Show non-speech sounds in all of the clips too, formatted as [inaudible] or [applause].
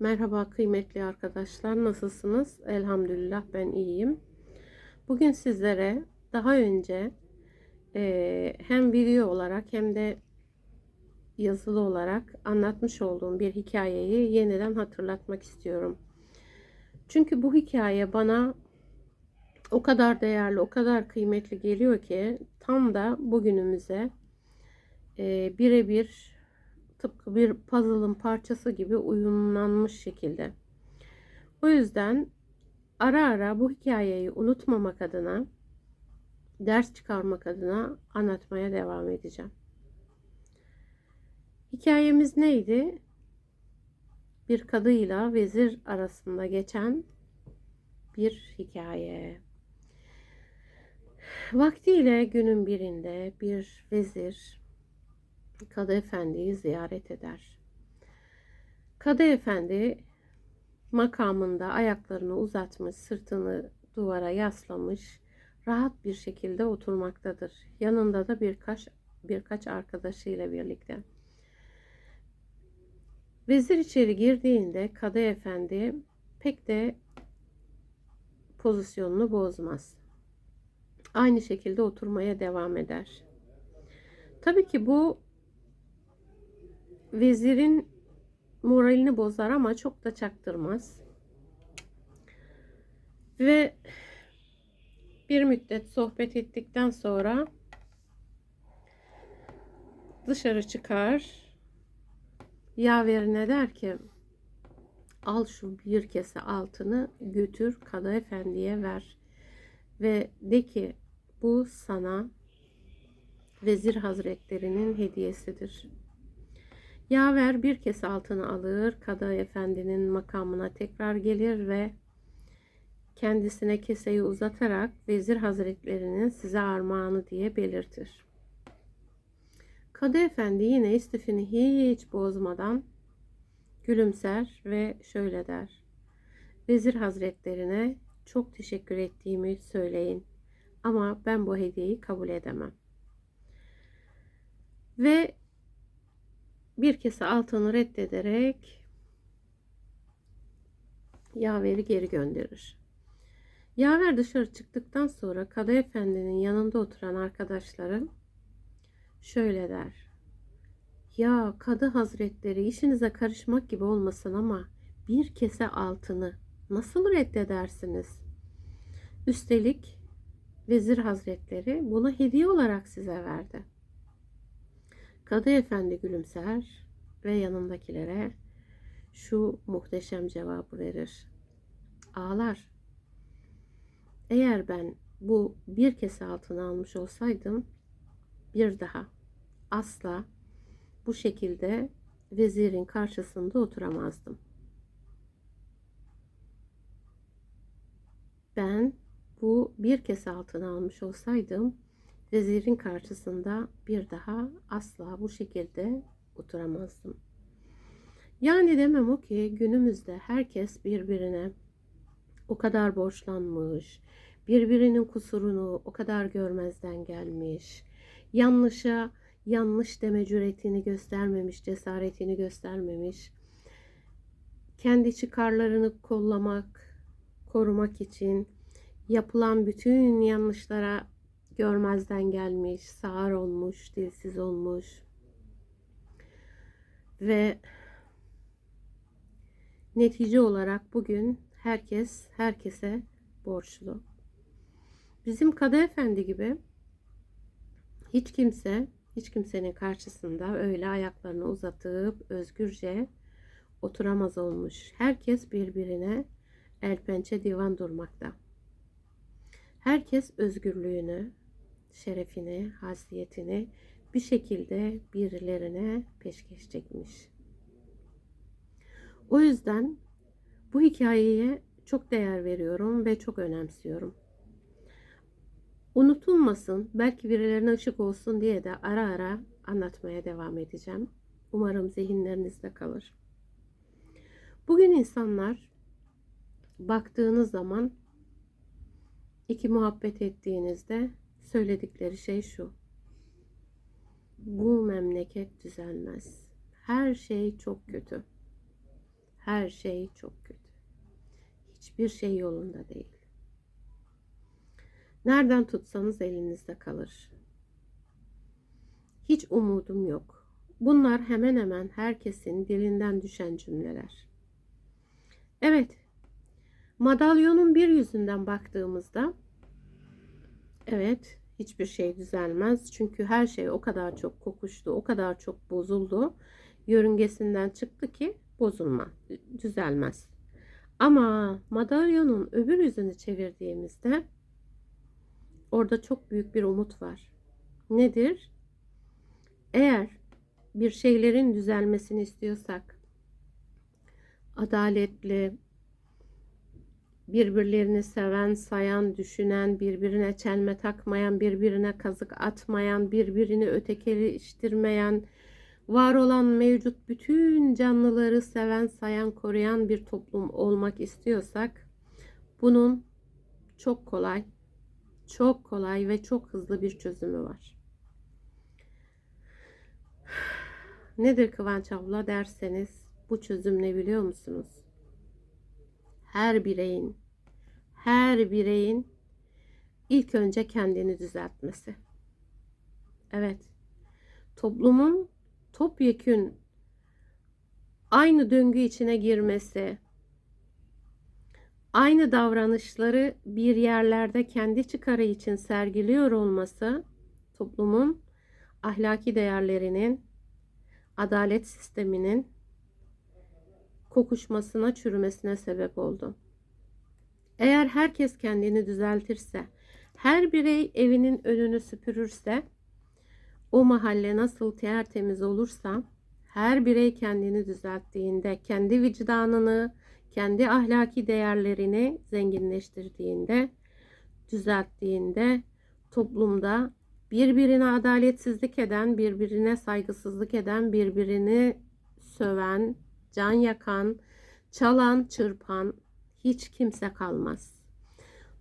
Merhaba kıymetli arkadaşlar. Nasılsınız? Elhamdülillah ben iyiyim. Bugün sizlere daha önce eee, hem video olarak hem de yazılı olarak anlatmış olduğum bir hikayeyi yeniden hatırlatmak istiyorum. Çünkü bu hikaye bana o kadar değerli, o kadar kıymetli geliyor ki tam da bugünümüze eee birebir tıpkı bir puzzle'ın parçası gibi uyumlanmış şekilde. O yüzden ara ara bu hikayeyi unutmamak adına, ders çıkarmak adına anlatmaya devam edeceğim. Hikayemiz neydi? Bir kadıyla vezir arasında geçen bir hikaye. Vaktiyle günün birinde bir vezir Kadı Efendi'yi ziyaret eder. Kadı Efendi makamında ayaklarını uzatmış, sırtını duvara yaslamış, rahat bir şekilde oturmaktadır. Yanında da birkaç birkaç arkadaşıyla birlikte. Vezir içeri girdiğinde Kadı Efendi pek de pozisyonunu bozmaz. Aynı şekilde oturmaya devam eder. Tabii ki bu vezirin moralini bozar ama çok da çaktırmaz. Ve bir müddet sohbet ettikten sonra dışarı çıkar. Yaverine der ki al şu bir kese altını götür Kadı Efendi'ye ver. Ve de ki bu sana Vezir Hazretlerinin hediyesidir. Yaver bir kese altını alır, Kadı Efendi'nin makamına tekrar gelir ve kendisine keseyi uzatarak Vezir Hazretlerinin size armağanı diye belirtir. Kadı Efendi yine istifini hiç bozmadan gülümser ve şöyle der. Vezir Hazretlerine çok teşekkür ettiğimi söyleyin ama ben bu hediyeyi kabul edemem. Ve bir kese altını reddederek Yaver'i geri gönderir. Yaver dışarı çıktıktan sonra Kadı Efendi'nin yanında oturan arkadaşları şöyle der. Ya Kadı Hazretleri işinize karışmak gibi olmasın ama bir kese altını nasıl reddedersiniz? Üstelik Vezir Hazretleri bunu hediye olarak size verdi. Kadı Efendi gülümser ve yanındakilere şu muhteşem cevabı verir. Ağlar. Eğer ben bu bir kese altını almış olsaydım bir daha asla bu şekilde vezirin karşısında oturamazdım. Ben bu bir kese altını almış olsaydım vezirin karşısında bir daha asla bu şekilde oturamazdım. Yani demem o ki günümüzde herkes birbirine o kadar borçlanmış, birbirinin kusurunu o kadar görmezden gelmiş, yanlışa yanlış deme cüretini göstermemiş, cesaretini göstermemiş, kendi çıkarlarını kollamak, korumak için yapılan bütün yanlışlara görmezden gelmiş, sağır olmuş, dilsiz olmuş ve netice olarak bugün herkes herkese borçlu. Bizim Kadı Efendi gibi hiç kimse hiç kimsenin karşısında öyle ayaklarını uzatıp özgürce oturamaz olmuş. Herkes birbirine el pençe divan durmakta. Herkes özgürlüğünü, şerefini, hasiyetini bir şekilde birilerine peşkeş çekmiş. O yüzden bu hikayeye çok değer veriyorum ve çok önemsiyorum. Unutulmasın, belki birilerine ışık olsun diye de ara ara anlatmaya devam edeceğim. Umarım zihinlerinizde kalır. Bugün insanlar baktığınız zaman iki muhabbet ettiğinizde söyledikleri şey şu. Bu memleket düzelmez. Her şey çok kötü. her şey çok kötü. Hiçbir şey yolunda değil. Nereden tutsanız elinizde kalır. Hiç umudum yok. Bunlar hemen hemen herkesin dilinden düşen cümleler. Evet, madalyonun bir yüzünden baktığımızda evet hiçbir şey düzelmez. Çünkü her şey o kadar çok kokuştu, o kadar çok bozuldu. Yörüngesinden çıktı ki bozulma, düzelmez. Ama madalyonun öbür yüzünü çevirdiğimizde orada çok büyük bir umut var. Nedir? Eğer bir şeylerin düzelmesini istiyorsak adaletli, birbirlerini seven, sayan, düşünen, birbirine çelme takmayan, birbirine kazık atmayan, birbirini ötekileştirmeyen, var olan mevcut bütün canlıları seven, sayan, koruyan bir toplum olmak istiyorsak bunun çok kolay, çok kolay ve çok hızlı bir çözümü var. [sighs] Nedir Kıvanç abla derseniz bu çözüm ne biliyor musunuz? Her bireyin her bireyin ilk önce kendini düzeltmesi. Evet. Toplumun topyekün aynı döngü içine girmesi, aynı davranışları bir yerlerde kendi çıkarı için sergiliyor olması toplumun ahlaki değerlerinin, adalet sisteminin kokuşmasına, çürümesine sebep oldu. Eğer herkes kendini düzeltirse, her birey evinin önünü süpürürse, o mahalle nasıl tertemiz olursa, her birey kendini düzelttiğinde, kendi vicdanını, kendi ahlaki değerlerini zenginleştirdiğinde, düzelttiğinde toplumda birbirine adaletsizlik eden, birbirine saygısızlık eden, birbirini söven, can yakan, çalan, çırpan hiç kimse kalmaz.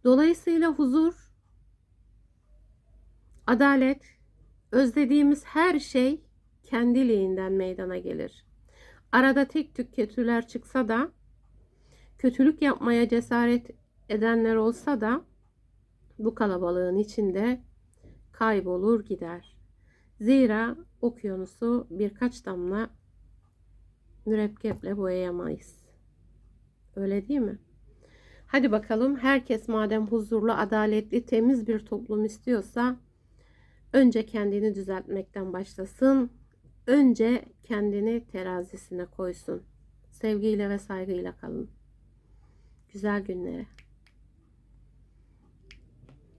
Dolayısıyla huzur, adalet, özlediğimiz her şey kendiliğinden meydana gelir. Arada tek tük kötüler çıksa da, kötülük yapmaya cesaret edenler olsa da bu kalabalığın içinde kaybolur gider. Zira okyanusu birkaç damla mürekkeple boyayamayız. Öyle değil mi? Hadi bakalım herkes madem huzurlu, adaletli, temiz bir toplum istiyorsa önce kendini düzeltmekten başlasın. Önce kendini terazisine koysun. Sevgiyle ve saygıyla kalın. Güzel günlere.